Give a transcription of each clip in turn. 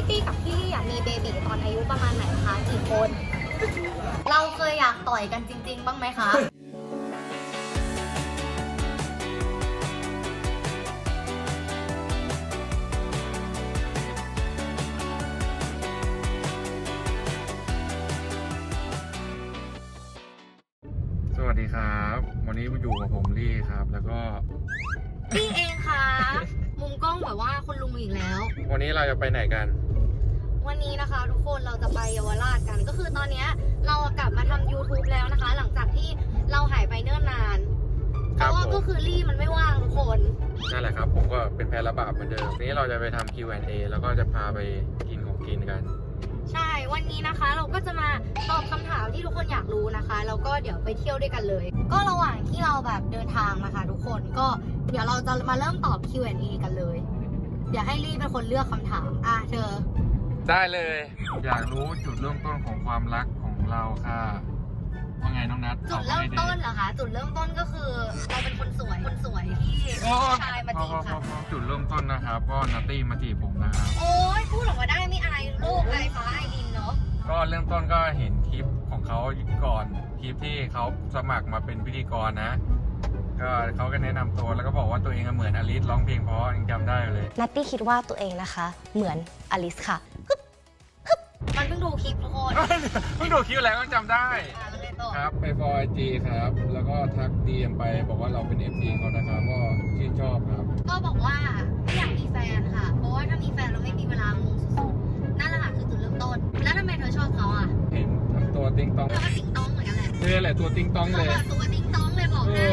พี่ตี้กับพี่ลี่อยากมีเบบีตอนอายุประมาณไหนคะกี่คน เราเคยอยากต่อยกันจริง ๆ บ้างไหมคะ สวัสดีครับ วันนี้อยู่กับผมลี่ครับ แล้วก็พี่เองค่ะมุมกล้องแบบว่าคุณลุงอีกแล้ว วันนี้เราจะไปไหนกัน วันนี้นะคะ ทุกคนเราจะไปเยาวราชกัน ก็คือตอนเนี้ยเรากลับมาทำ YouTube แล้วนะคะ หลังจากที่เราหายไปเนิ่นนานเพครับราะว่าผมก็คือลี่มันไม่ว่างทุกคนนั่นแหละครับ ผมก็เป็นแพ้ระบาดเหมือนเดิมวันนี้เราจะไปทำ Q&A แล้วก็จะพาไปกินของกินกัน ใช่ วันนี้นะคะเราก็จะมาตอบคำถามที่ทุกคนอยากรู้นะคะ แล้วก็เดี๋ยวไปเที่ยวด้วยกันเลย ก็ระหว่างที่เราแบบเดินทางนะคะ ทุกคนก็เดี๋ยวเราจะมาเริ่มตอบ Q&A กันเลย เดี๋ยวให้ลี่เป็นคนเลือกคำถาม อะเธอ ได้เลย อยากรู้จุดเริ่มต้นของความรักของเราค่ะ ว่าไงน้องนัทจุดเริ่มต้นเหรอคะ จุดเริ่มต้นก็คือเราเป็นคนสวย คนสวยที่ผู้ชายมาจีบค่ะ จุดเริ่มต้นนะครับก็นัตตี้มาจีบผมนะครับ โอ้ยพูดออกมาได้ไม่อายโลกไอฟ้าไอดินเนาะ ก็เริ่มต้นก็เห็นคลิปของเขาก่อนคลิปที่เขาสมัครมาเป็นพิธีกรนะก็เขาก็แนะนำตัวแล้วก็บอกว่าตัวเองเหมือนอลิสร้องเพลงเพราะยังจำได้เลยนัตตี้คิดว่าตัวเองนะคะ เหมือนอลิสค่ะมันเพิ่ง ดูคลิปทุกคนเพิ่งดูคลิปแล้วก็จำได้ อ่ามันเลยต่อครับไปฟอยจีครับ แล้วก็ทักดีมไปบอกว่าเราเป็น FC เขานะครับก็ชื่นชอบครับ ก็บอกว่าไม่อยากมีแฟนค่ะ เพราะว่าถ้ามีแฟนเราไม่มีเวลางงสุดๆนั่นแหละค่ะคือจุดเริ่มต้น แล้วทำไมเธอชอบเขาอะเห็นทำตัวติ๊งต้องเธอก็ติ๊งต้องเหมือนกันแหละเธอแหละตัวติ๊งต้องเธเลอยอะตัวติ๊งต้องเลยบอกโอ้ให้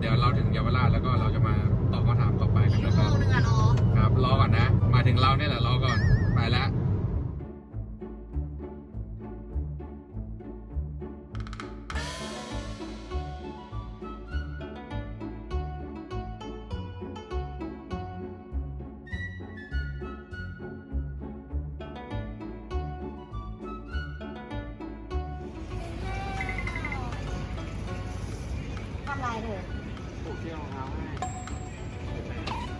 เดี๋ยวเราถึงเยาวราชแล้วก็เราจะมาตอบคำถามต่อไปกันชั่นะวคโมรับงนึงอะรอ ครับรอก่อนนะ มาถึงเราเนี่ยแหละรอก่อนไปแล้วำลายเธอผูกเชือกรองเท้าให้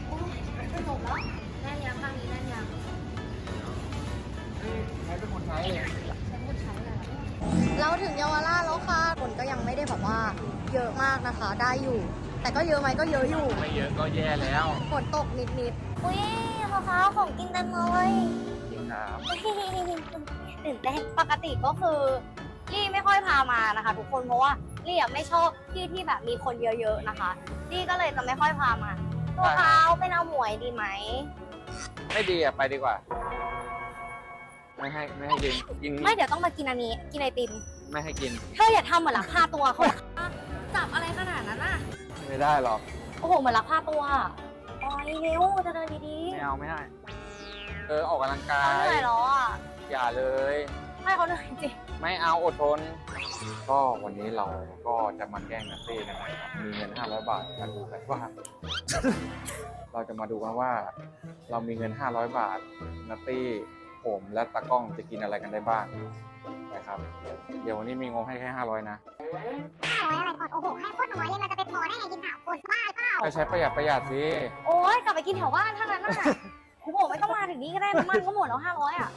โอ้ยจะจบแล้วแน่นยังข้างนี้แน่นยังเฮ้ยใครเป็นคนใช้เลยฉันพูดใช้เลยเราถึงเยาวราชแล้วค่ะฝนก็ยังไม่ได้แบบว่าเยอะมากนะคะ ได้อยู่ แต่ก็เยอะไหมก็เยอะอยู่ ไม่เยอะก็แย่แล้วฝนตกนิดๆอุ้ยมะพร้าวของกินเต็มเลยจริงครับตื่นเต้นปกติก็คือลี่ไม่ค่อยพามานะคะ ทุกคนเพราะว่า ลี่อะไม่ชอบที่ที่แบบมีคนเยอะๆนะคะลี่ก็เลยจะไม่ค่อยพามาตัวเขาเป็นเอาหมวยดีไหม ไม่ดีอะไปดีกว่า ไม่ให้ไม่ให้กินกินไม่เดี๋ยวต้องมากินอันนี้ กินไอติม ไม่ให้กินเธออย่าทำเหมือนลักพาตัวเขาจับอะไรขนาดนั้นน่ะ ไม่ได้หรอกโอ้โหเหมือนลักพาตัวโอ้ยเร็วจะเดินดีไม่เอาไม่ได้เออออกกำลังๆกาเขาเหยนื่อยแล้วอะอย่าเลยให้เขาเหนื่อยจริงไม่เอาอดทน ก็วันนี้เราก็จะมาแกล้งนัตตี้กันนะครับมีเงิน 500 บาทมาดูกันว่า เราจะมาดูกันว่า เรามีเงิน 500 บาทนัตตี้ผมและตากล้องจะกินอะไรกันได้บ้างนะครับ เดี๋ยววันนี้มีงบให้แค่500 นะห้าร้อยอะไรก่อนโอ้โหให้โคตรน้อยเลยมันจะไปพอได้ไงกินสามคนบ้าเปล่าก็ใช้ประหยัดประหยัดสิโอ้ยกลับไปกินแถวบ้านเท่านั้นน่ะโอ้โหไม่ต้องมาถึงนี่ก็ได้น้ำมันก็หมดแล้วห้าร้อยอะ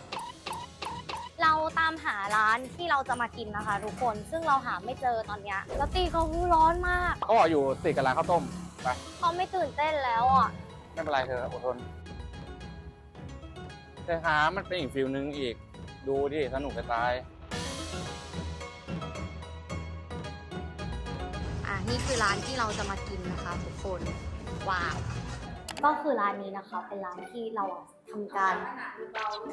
เราตามหาร้านที่เราจะมากินนะคะ ทุกคนซึ่งเราหาไม่เจอตอนเนี้ยแล้วตีเขาร้อนมากเขาบอกอยู่ติดกับร้านข้าวต้มไปเขาไม่ตื่นเต้นแล้วอะไม่เป็นไรเธออดทนแต่หามันเป็นอีกฟิลนึงอีก ดูดิสนุกจะตาย อะนี่คือร้านที่เราจะมากินนะคะ ทุกคนว้าว ก็คือร้านนี้นะคะ เป็นร้านที่เราอะทำการ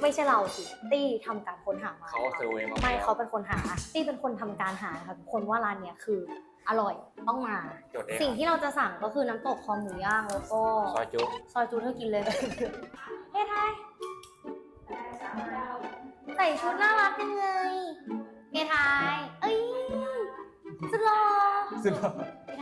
ไม่ใช่เราสิตี้ทำการค้นหามาเขาเซอร์เวย์มาไม่เขาเป็นคนหาตี้เป็นคนทำการหานะคะทุกคนว่าร้านเนี้ยคืออร่อยต้องมา จดเองสิ่งที่เราจะสั่งก็คือน้ำตกคอหมูย่างแล้วก็ ซอยจุซอยจูเธอกินเลย เฮ้ยไทยใส่ชุดน่ารักจังเลยเฮ้ยไทยเอ้ยสุดหล่อ ซึ่ง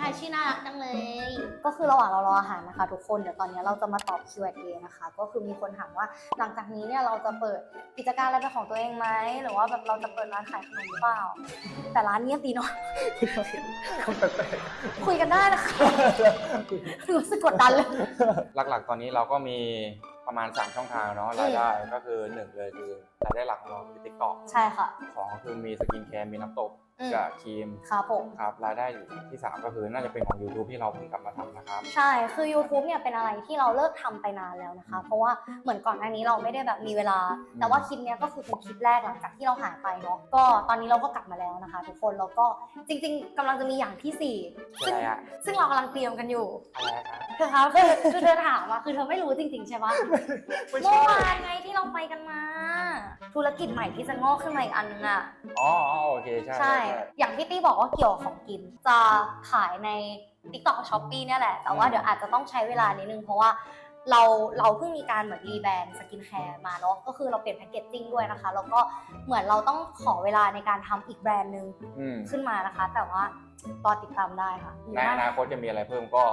เฮ้ยไทยชื่อน่ารักจังเลย ก็คือระหว่างเรารออาหารนะคะ ทุกคนเดี๋ยวตอนนี้เราจะมาตอบ Q&A นะคะ ก็คือมีคนถามว่าหลังจากนี้เนี่ยเราจะเปิดกิจการอะไรเป็นของตัวเองไหมหรือว่าแบบเราจะเปิดร้านขายขนมหรือเปล่า แต่ร้านเงียบดีเนาะคุยกันได้นะคะรู้สึกกดดันเลยหลักๆ ตอนนี้เราก็มีประมาณ 3 ช่องทางเนาะรายได้ก็คือหนึ่งเลยคือรายได้หลักของเราคือติ๊กต็อกใช่ค่ะ สองก็คือมีสกินแคร์มีน้ำตก อืม กับครีมครับผม ครับรายได้ที่ 3 ก็คือน่าจะเป็นของ YouTube ที่เราเพิ่งกลับมาทำนะครับ ใช่ คือ YouTube เนี่ยเป็นอะไรที่เราเลิกทำไปนานแล้วนะคะ เพราะว่าเหมือนก่อนหน้านี้เราไม่ได้แบบมีเวลา แต่ว่าคลิปเนี้ยก็คือเป็นคลิปแรกหลังจากที่เราหายไปเนาะ ก็ตอนนี้เราก็กลับมาแล้วนะคะ ทุกคน แล้วก็จริง ๆกำลังจะมีอย่างที่สี่คืออะไรอะ ซึ่งเรากำลังเตรียมกันอยู่ อะไรครับ เธอคะคือคือเธอถามอะคือเธอไม่รู้จริง ๆ ใช่ปะไม่เมื่ใช่อวานไงที่เราไปกันมา ธุรกิจใหม่ที่จะงอกขึ้นมาอีกอันนึงอะ อ๋ออ๋อโอเคใช่ใช่อย่างที่ตี้บอกว่าเกี่ยวกับของกิน จะขายใน TikTok กับ Shopee เนี่ยแหละ แต่ว่าเดี๋ยวอาจจะต้องใช้เวลานิดนึง เพราะว่าเราเราเพิ่งมีการเหมือนรีแบรนด์สกินแคร์มาเนาะก็คือเราเปลี่ยนแพคเกจจิ้งด้วยนะคะ แล้วก็เหมือนเราต้องขอเวลาในการทำอีกแบรนด์หนึ่งอืมขึ้นมานะคะ แต่ว่ารอติดตามได้ค่ะในอนาคตจะมีอะไรเพิ่มก็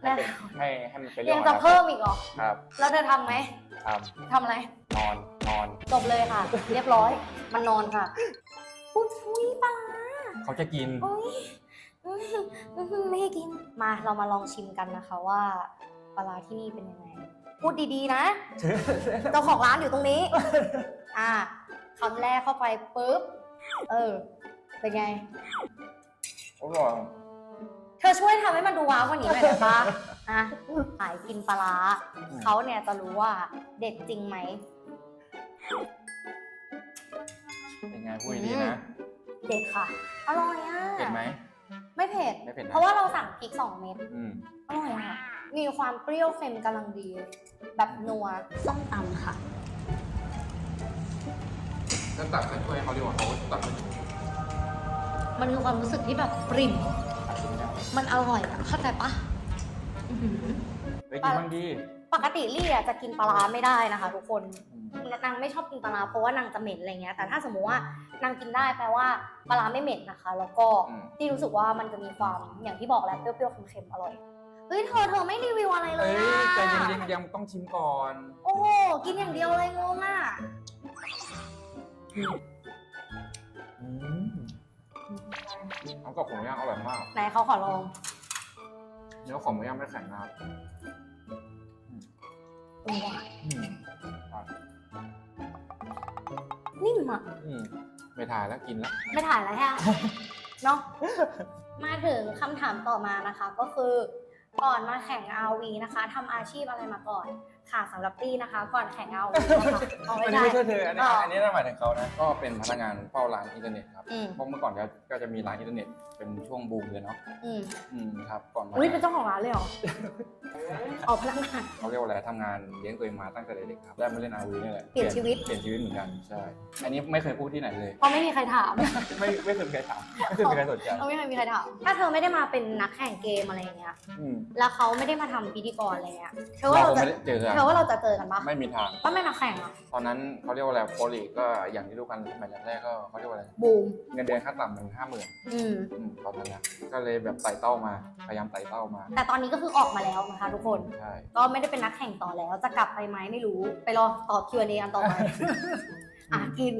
ให้เป็นแน่ให้ให้มันเป็นเรื่อยังงของจะอนาคเพิ่ตมอีกเหรอครับแล้วเธอทำไหมททำอะไรำนอนนอน จบเลยค่ะ เรียบร้อย มันนอนค่ะ ปุ๊บฟุยปลาร้า เขาจะกิน โอ้ยอื้อหืออื้อหือไม่ให้กิน มาเรามาลองชิมกันนะคะว่าปลาร้าที่นี่เป็นยังไง พูดดีๆนะ เจ้าของร้านอยู่ตรงนี้ อ่าคำแรกเข้าไปปุ๊บ เออ เป็นไง อร่อย เธอช่วยทำให้มันดูว้าวกว่านี้หน่อยได้ปะอะขายกินปลาร้าเขาเนี่ยจะรู้ว่าเด็ดจริงไหม เป็นไงพูดดีๆนะ เด็ดค่ะ อร่อยอะเผ็ดไหม ไม่เผ็ด ไม่เผ็ดนะ เพราะว่าเราสั่งพริกสองเม็ด อืมอร่อยค่ะ มีความเปรี้ยวเค็มกำลังดี แบบนัวส้มตำค่ะ ก็ตักใส่ถ้วยให้เขาดีกว่าเขาตักไม่ถูกมันคือความรู้สึกที่แบบปริ่ม ตักกินไม่ได้มันอร่อยอะเข้าใจปะอื้อหือไปกินบ้างดี ปกติลี่อะจะกินปลาร้าไม่ได้นะคะ ทุกคนอืมนางไม่ชอบกินปลาร้าเพราะว่านางจะเหม็นอะไรเงี้ยแต่ถ้าสมมติว่านางกินได้แปลว่าปลาร้าไม่เหม็นนะคะ แล้วก็ที่รู้สึกว่ามันจะมีความอย่างที่บอกแหล้วเปรี้ยวๆเค็มๆอร่อยเฮ้ยเธอเธอไม่รีวิวอะไรเลเอ้ยยอะใจเย็นๆยังต้องชิมก่อน โอ้โหกินอย่างเดียวเลยงงอะอืมเอากับหมูย่างอร่อยมาก ไหนเขาขอลอง เนื้อของหมูย่างไม่แข็งนะครับ อืมอืมอะนิ่มอะอืมไม่ถ่ายแล้วกินแล้วไม่ถ่ายแล้วฮะ เนาะมาถึงคำถามต่อมานะคะ ก็คือ ก่อนมาแข่ง RV นะคะทำอาชีพอะไรมาก่อน ค่ะสำหรับตี้นะคะ ก่อนแข่ง RV นะคะเอาอัไม่นนี้ได้ ไม่ใช่เธออันนี้อ๋ออัอันนี้น่าหมายถึงเขานะ ก็เป็นพนักงานเฝ้าร้านอินเทอร์เน็ตครับ อืม เพราะเมื่อก่อนก็ก็จะมีร้านอินเทอร์เน็ตเป็นช่วงบูมเลยเนาะ อืมอืมครับ ก่อนมาอุ้ยเป็นเจ้าของร้านเลยเหรอออกพนักงาน เขาเรียกว่าอะไรทำงานเลี้ยงตัวเองมาตั้งแต่เด็กๆครับ ได้มาเล่นอาวีนี่แหละเปลี่ยนชีวิต เปลี่ยนชีวิตเหมือนกัน ใช่ อันนี้ไม่เคยพูดที่ไหนเลย เพราะไม่มีใครถาม ไม่ไม่เคยมีใครถามไม่เคยมีใครสนใจเพราะไม่เคยมีใครถาม ถ้าเธอไม่ได้มาเป็นนักแข่งเกมอะไรอย่างเงี้ย อืมแล้วเขาไม่ได้มาทำพิธีกรอะไรเงี้ยเธอว่าเราเราคงจะ ไม่ได้เจอกันเธอว่าเราจะเจอกันปะไม่มีทางว่าไม่นักแข่งอะตอนนั้นเขาเรียกว่าอะไรโปรลีกก็อย่างที่รู้กันสมัยแรกๆก็เขาเรียกว่าอะไรบูมเงินเดือนขั้นต่ำมันห้าหมื่นอืม ตอนนั้นนะก็เลยแบบไต่เต้ามาพยายามไต่เต้ามาแต่ตอนนี้ก็คือออกมาแล้วนะคะทุกคน ใช่ก็ไม่ได้เป็นนักแข่งต่อแล้ว จะกลับไปไหมไม่รู้ ไปรอตอบ Q&A อันต่อไป อะกิน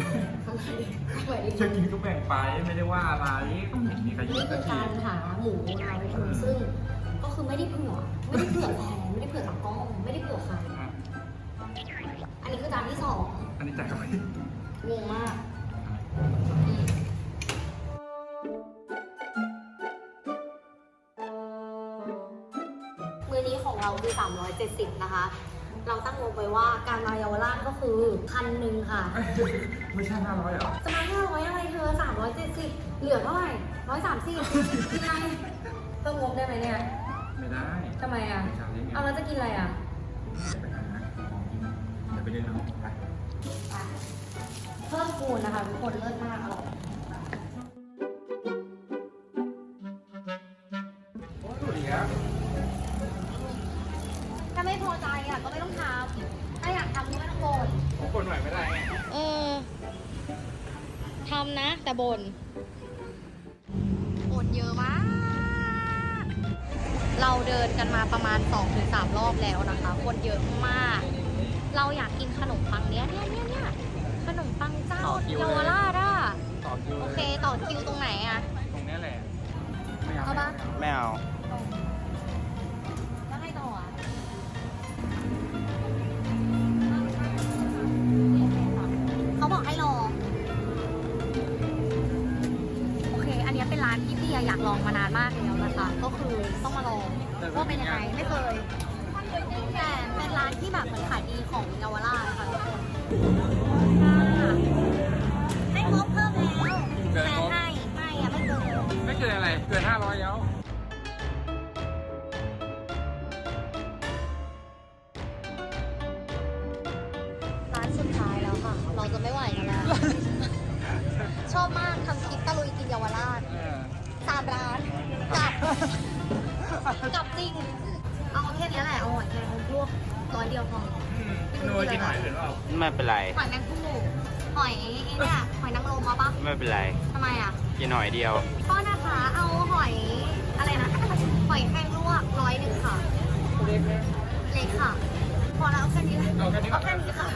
จะกินก็แบ่งจะกินก็แบ่งไปไม่ได้ว่าอะไรก็ไม่มีใครนี่ยุ่งคืสัอกทีการหาหมูมาไว้ทุนซึ่ง ก็คือไม่ได้เผื่อไม่ได้เผื่อแฟนไม่ได้เผื่อตากล้องไม่ได้เผื่อใครอันนี้คือจานที่สองอันนี้จ่ายกับงงมากอืมมือนี้ของเราคือ370นะคะ เราตั้งงบไว้ว่าการมาเยาวราชก็คือพันหนึ่งค่ะ ไม่ใช่ห้าร้อยเหรอ จะมาห้าร้อยอะไรเธอสามร้อยเจ็ดสิบเหลือเท่าไหร่ร้อยสามสิบกินอะไรเพิ่มงบได้ไหมเนี่ย ไม่ได้ทำไมอะชาเลี้ยงไงเอาแล้วจะกินอะไรอะ ไปหาของกินเดี๋ยวไปเดินเอาไปไป เพิ่มคูณนะคะทุกคนเลิศมากอร่อย ทำนะ แต่บ่นบ่นเยอะมาก เราเดินกันมาประมาณ2-3รอบแล้วนะคะคนเยอะมาก เราอยากกินขนมปังเนี้ยเนี่ยเนี่ยเนี่ยขนมปังเจ้าต่อคิวเลย เยาวราชอะต่อคิวโอเลเคยต่อคิวตรงไหนอะตรงนี้แหละ เอาปะไม่เอา เป็นร้านที่พี่อะอยากลองมานานมากแล้วนะคะ ก็คือต้องมาลองว่าเป็นยังไงไม่เคยแต่เป็นร้านที่แบบเหมือนขายดีของเยาวราชค่ะทุกคนให้งบเพิ่มแล้วแต่ให้ไม่อะไม่เกินไม่เกินอะไรเกิน500แล้ว หนูกินหอยหรือเปล่าไม่เป็นไร หอยแมงผู้หมูหอยไอ้เนี่ยหอยนางรมมาปะไม่เป็นไร ทำไมอะกินหน่อยเดียวก็นะคะเอาหอยอะไรนะหอยแครงลวกร้อยหนึ่งค่ะ เล็กเล็กค่ะ พอแล้วเอาแค่นี้เลยเอาแค่นี้ก่อนเอาแค่นี้ค่ะ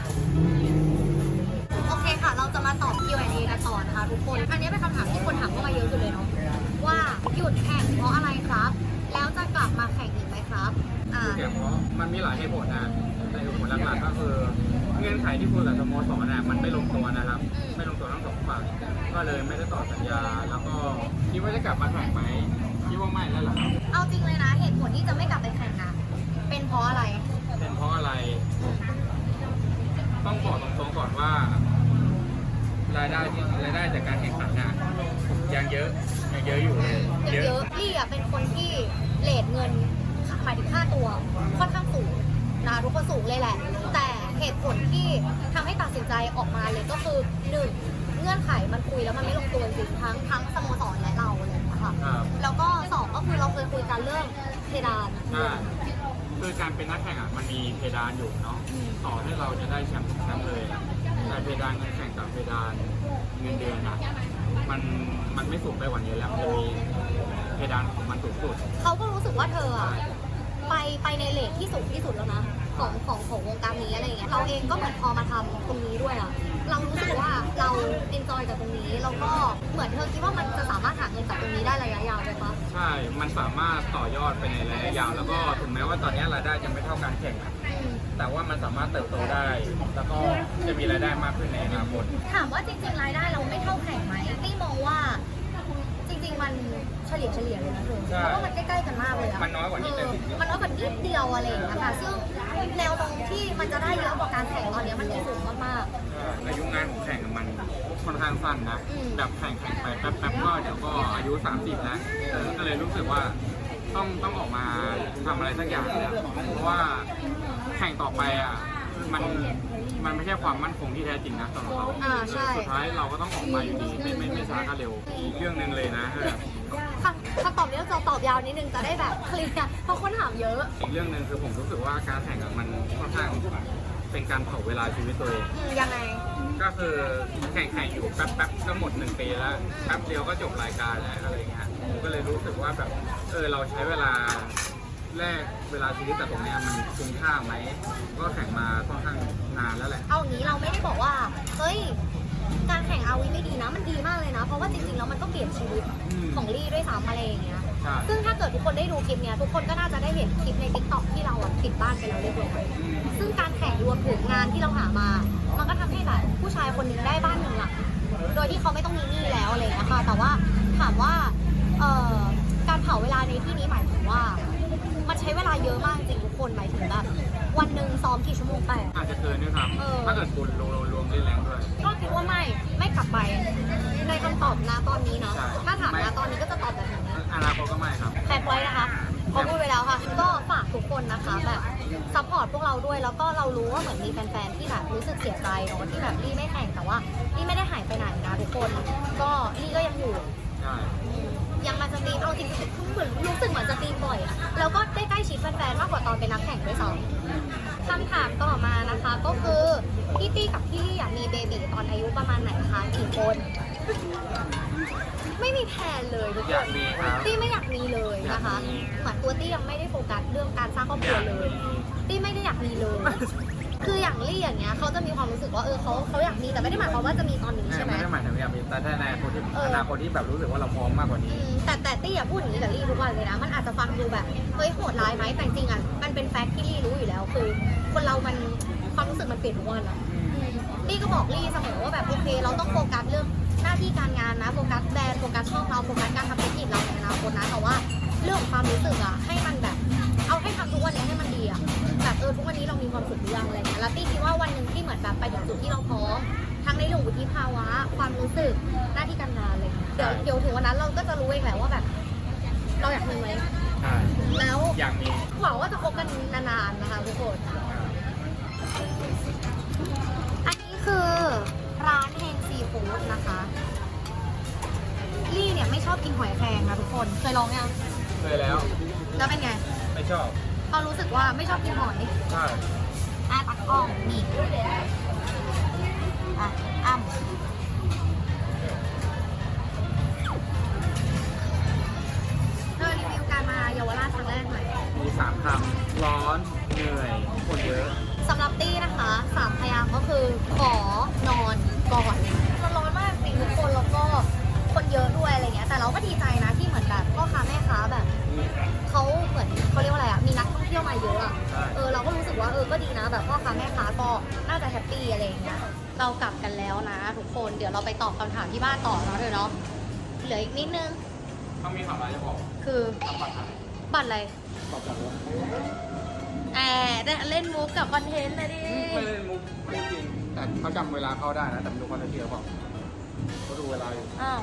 โอเคค่ะ เราจะมาตอบ Q&A กันต่อนะคะทุกคน อันนี้เป็นคำถามที่คนถามเข้ามาเยอะสุดเลยเนาะว่าหยุดแข่งเพราะอะไรครับ แล้วจะกลับมาแข่งอีกไหมครับ อ่าเกี่ยวเพราะมันมีหลายเหตุผลนะ แต่เหตุผลหลักๆก็คือเงื่อนไขที่คุยกับสโมสรน่ะมันไม่ลงตัวนะครับอืมไม่ลงตัวทั้งสองฝ่ายก็เลยไม่ได้ต่อสัญญา แล้วก็คิดว่าจะกลับมาแข่งไหมคิดว่าไม่แล้วล่ะครับเอาจริงเลยนะ เหตุผลที่จะไม่กลับไปแข่งนะเป็นเพราะอะไร เป็นเพราะอะไร ต้องบอกตรงๆก่อนว่ารายได้ที่รายได้จากการแข่งขันน่ะยังเยอะยังเยอะอยู่เยอะๆลี่อะเป็นคนที่เลทเงินหมายถึงค่าตัวค่อนข้างสูง นะทุกคนสูงเลยแหละ แต่เหตุผลที่ทำให้ตัดสินใจออกมาเลยก็คือหนึ่งเงื่อนไขมันคุยแล้วมันไม่ลงตัวจริงๆทั้งทั้งสโมสรและเราเลยนะคะครับแล้วก็สองก็คือเราเคยคุยกันเรื่องเพดานใช่คือการเป็นนักแข่งอะมันมีเพดานอยู่เนาะอืมต่อให้เราจะได้แชมป์ทุกแชมป์เลยอะแต่เพดานเงินแข่งกับเพดานเงินเดือนอะมันมันไม่สูงไปกว่านี้แล้วมันจะมีเพดานของมันสูงสุดเขาก็รู้สึกว่าเธออะ ไปไปในเลทที่สูงที่สุดแล้วนะของของของวงการนี้อะไรอย่างเงี้ยเราเองก็เหมือนพอมาทำตรงนี้ด้วยอะเรารู้สึกว่าเราเอนจอยกับตรงนี้แล้วก็เหมือนเธอคิดว่ามันจะสามารถหาเงินจากตรงนี้ได้ระยะยาวไหมคะใช่ มันสามารถต่อยอดไปในระยะยาว แล้วก็ถึงแม้ว่าตอนนี้รายได้จะไม่เท่าการแข่งอะอืมแต่ว่ามันสามารถเติบโตได้ แล้วก็จะมีรายได้มากขึ้นในอนาคตถามว่าจริงๆรายได้เราไม่เท่าแข่งไหมตี้มองว่า จริง ๆ มันเฉลี่ยเฉลี่ยเลยนะเธอใช่เพราะว่ามันใกล้ๆกันมากเลยอะมันน้อยกว่านิดนึงเออมันน้อยกว่านิดเดียวอะไรอย่างเงี้ยค่ะซึ่งแนวโน้มที่มันจะได้เยอะกว่าการแข่งตอนเนี้ยมันมีสูงมากๆอายุงานของแข่งมันค่อนข้างสั้นนะอืม แบบแข่งแข่งไปแป๊บแป๊บก็เดี๋ยวก็อายุ 30 แล้วเออก็เลยรู้สึกว่าต้องต้องออกมาทำอะไรสักอย่างแล้วเพราะว่าแข่งต่อไปอะมัน มันไม่ใช่ความมั่นคงที่แท้จริงนะสำหรับเราอ่าใช่ สุดท้ายเราก็ต้องออกมาอยู่ดีไม่ไม่ไม่ช้าก็เร็วอีกเรื่องหนึ่งเลยนะเออคำคำตอบนี้เราจะตอบยาวนิดนึงจะได้แบบเคลียร์เพราะคนถามเยอะ อีกเรื่องหนึ่งคือผมรู้สึกว่าการแข่งอะมันค่อนข้างเป็นการเผาเวลาชีวิตตัวเอง อืมยังไง ก็คือแข่งแข่งอยู่แป๊บแป๊บก็หมดหนึ่งปีแล้วแป๊บเดียวก็จบรายการแล้วอะไรเงี้ยผมก็เลยรู้สึกว่าแบบเออเราใช้เวลา แลกเวลาชีวิตกับตรงเนี้ยมันคุ้มค่าไหม ก็แข่งมาค่อนข้างนานแล้วแหละ เอางี้เราไม่ได้บอกว่า เฮ้ย การแข่งอาวีไม่ดีนะ มันดีมากเลยนะ เพราะว่าจริงๆแล้วมันก็เปลี่ยนชีวิตอืมของลี่ด้วยซ้ำอะไรอย่างเงี้ย ใช่ซึ่งถ้าเกิดทุกคนได้ดูคลิปเนี้ยทุกคนก็น่าจะได้เห็นคลิปในทิกตอกที่เราอะปิดบ้านไปแล้วเรียบร้อยอืมซึ่งการแข่งรวมถึงงานที่เราหามา มันก็ทำให้แบบผู้ชายคนหนึ่งได้บ้านหนึ่งหลังโดยที่เขาไม่ต้องมีหนี้แล้วอะไรอย่างเงี้ยค่ะแต่ว่าถามว่าเอ่อการเผาเวลาในที่นี้หมายถึงว่า มันใช้เวลาเยอะมากจริงทุกคนหมายถึงแบบวันหนึ่งซ้อมกี่ชั่วโมงแปดอาจจะเกินด้วยซ้เออำถ้าเกิดคุณรวมรวมเล่นแรงด้วย ก็คิดว่าไม่ไม่กลับไป ในคำตอบนะตอนนี้นะ ใช่ ถ้าถามไม่นะตอนนี้ก็จะตอบแบบนี้ อนาคตก็ไม่ครับแฟนไว้นะคะเขาพูดไปแล้วค่ะ ก็ฝากทุกคนนะคะแบบซัพพอร์ตพวกเราด้วย แล้วก็เรารู้ว่าเหมือนมีแฟนๆ ที่แบบรู้สึกเสียใจเนาะที่แบบลี่ไม่แข่งแต่ว่าลี่ไม่ได้หายไปไหนนะทุกคน ก็ลี่ก็ยังอยู่ใช่ ยังมาสตรีมเอาจริงๆเหมือนรู้สึกเหมือนสตรีมบ่อยอะแล้วก็ได้ใกล้ชิดแฟนๆมากกว่าตอนเป็นนักแข่งด้วยซ้ำคำถามต่อมานะคะก็คือพี่ตี้กับพี่ลี่อยากมีเบบีตอนอายุประมาณไหนคะกี่คน ไม่มีแผนเลยทุกคอยากนมีครับ ตี้ไม่อยากมีเลยนะคะอยากมีเหมือนตัวตี้ยังไม่ได้โฟกัสเรื่องการสร้างครอบครัวเลย ตี้ไม่ได้อยากมีเลย คืออย่างลี่อย่างเงี้ยเขาจะมีความรู้สึกว่าเออเขาเขาอยากมีแต่ไม่ได้หมายความว่าจะมีตอนนี้ใช่ไหม ไม่ได้หมายถึงอยากมีแต่ถ้าในอนาคตที่เอออ อนาคตที่แบบรู้สึกว่าเราพร้อมมากกว่าอืนี้ม แต่แต่ตี้อะพูดอย่างนี้กับลี่ทุกวันเลยนะ มันอาจจะฟังดูแบบเฮ้ยโหดร้ายไหมแต่จริงๆอะมันเป็นแฟกต์ที่ลี่รู้อยู่แล้วคือ คนเรามันความรู้สึกมันเปลี่ยนทุกวันอะลี่ก็บอกลี่เสมอว่าแบบโอเค เราต้องโฟกัสเรื่องหน้าที่การงานนะโฟกัสแบรนด์โฟกัสช่องเราโฟกัสการทำธุรกิจเราในอนาคตนะแต่ว่าเรื่องของความรู้สึกอะให้มันแบบ เอาให้ทำทุกวันนี้ให้มันดีอะแบบเออทุกวันนี้เรามีความสุขหรือยังอะไรเงี้ยแล้วตี้คิดว่าวันหนึ่งที่เหมือนแบบไปถึงจุดที่เราพร้อมทั้งในเรื่องวุฒิภาวะ ความรู้สึกหน้าที่การงานอะไรเงี้ย เดี๋ยวเดี๋ยวถึงวันนั้นเราก็จะรู้เองแหละว่าแบบ เราอยากมีไหมใช่แล้วอยากมีหวังว่าจะคบกันนานๆนะคะทุกคนอันนี้คือร้านเฮงซีฟู้ดนะคะลี่เนี่ยไม่ชอบกินหอยแครงนะทุกคนเคยลองยังเคยแล้ว แล้วเป็นไง ไม่ชอบเขารู้สึกว่าไม่ชอบกินหอยใช่อะตักกล้องนี่อะอ้ำ อนก่อนมันร้อนมากจริงทุกคนแล้วก็คนเยอะด้วยอะไรเงี้ยแต่เราก็ดีใจนะที่เหมือนแบบพ่อค้าแม่ค้าแบบเขาเหมือนเขาเรียกว่าอะไรอะมีนักท่องเที่ยวมาเยอะอะใช่เออเราก็รู้สึกว่าเออก็ดีนะแบบพ่อค้าแม่ค้าก็น่าจะแฮปปี้อะไรอย่างเงี้ยเรากลับกันแล้วนะทุกคนเดี๋ยวเราไปตอบคำถามที่บ้านต่อเนาะเธอเนาะเหลืออีกนิดนึงต้องมีข่าวร้ายจะบอกคือทำบัตรหายบัตรอะไรตอบจากรถแอบเล่นมุกกับคอนเทนต์นะดิไม่เล่นมุกไม่จริง แต่เขาจำเวลาเข้าได้นะแต่ไม่รู้เขาจะเที่ยวเปล่าเขาดูเวลาอยู่อ้าว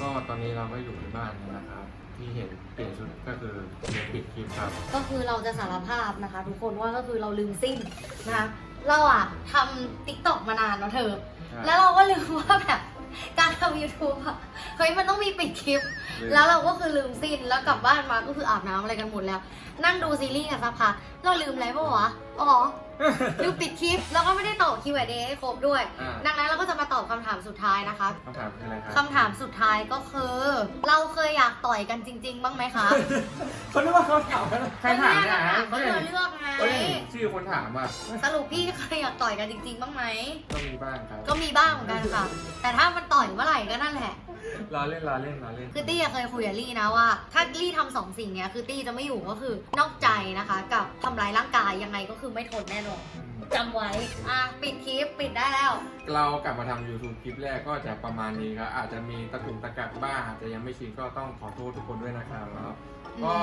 ก็ตอนนี้เราก็อยู่ที่บ้านนะครับ ที่เห็นเปลี่ยนชุดก็คือเดี๋ยวปิดคลิปครับ ก็คือเราจะสารภาพนะคะ ทุกคนว่าก็คือเราลืมสิ้นนะคะ เราอะทำติ๊กต็อกมานานเนาะเธอใช่แล้วเราก็ลืมว่าแบบ การทำ YouTube อะเฮ้ยมันต้องมีปิดคลิป แล้วเราก็คือลืมสิ้นแล้วกลับบ้านมาก็คืออาบน้ำอะไรกันหมดแล้ว นั่งดูซีรีส์กันสักพักเราลืมอะไรปะวะอ๋อ ลืมปิดคลิปแล้วก็ไม่ได้ตอบ Q&A ให้ครบด้วย อ่า ดังนั้นเราก็จะมาตอบคำถามสุดท้ายนะคะคำถามคืออะไรครับคำถามสุดท้ายก็คือ เราเคยอยากต่อยกันจริง ๆ บ้างไหมคะเขาคิดว่าเขาถามใครถามเนี่ยก็เขาเลืเห็อนกเลือกไงเฮ้ยชื่อคนถามอะสรุปพี่เคยอยากต่อยกันจริง ๆ บ้างไหม ก็มีบ้างครับ ก็มีบ้างเหมือนกันค่ะ แต่ถ้ามันต่อยเมื่อไหร่ก็นั่นแหละ รอเล่นรอเล่นรอเล่น คือตี้อะเคยคุยกับลี่นะว่า ถ้าลี่ทำสองสิ่งเนี้ยคือตี้จะไม่อยู่ก็คือนอกใจนะคะ กับทำร้ายร่างกายยังไงก็คือไม่ทนแน่นอนจำไว้อะปิดคลิปปิดได้แล้ว เรากลับมาทำ YouTube คลิปแรกก็จะประมาณนี้ครับ อาจจะมีตะกุกตะกักบ้างอาจจะยังไม่ชินก็ต้องขอโทษทุกคนด้วยนะครับก็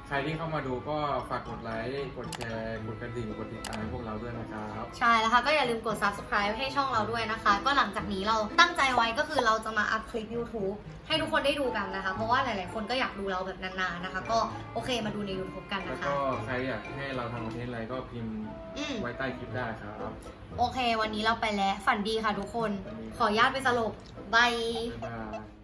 ใค รที่เข้ามาดูก็ฝากกดไลค์กดแชร์กดกระดิ่งกดติดตามให้พวกเราด้วยนะครับใช่แล้วค่ะก็อย่าลืมกด subscribe ให้ช่องเราด้วยนะคะ ก็หลังจากนี้เราตั้งใจไว้ก็คือเราจะมาอัพคลิป YouTube ให้ทุกคนได้ดูกันนะคะ เพราะว่าหลาย ๆ คนก็อยากดูเราแบบนาน ๆ นะคะ ก็โอเคมาดูใน YouTube กันแล้วนะคะ ก็ใครอยากให้เราทำคอนเทนต์อะไรก็พิมพ์อืมไว้ใต้คลิปได้ครับ โอเค วันนี้เราไปแล้ว ฝันดีค่ะทุกคน ขออนุญาตไปสรุปบาย บ๊ายบาย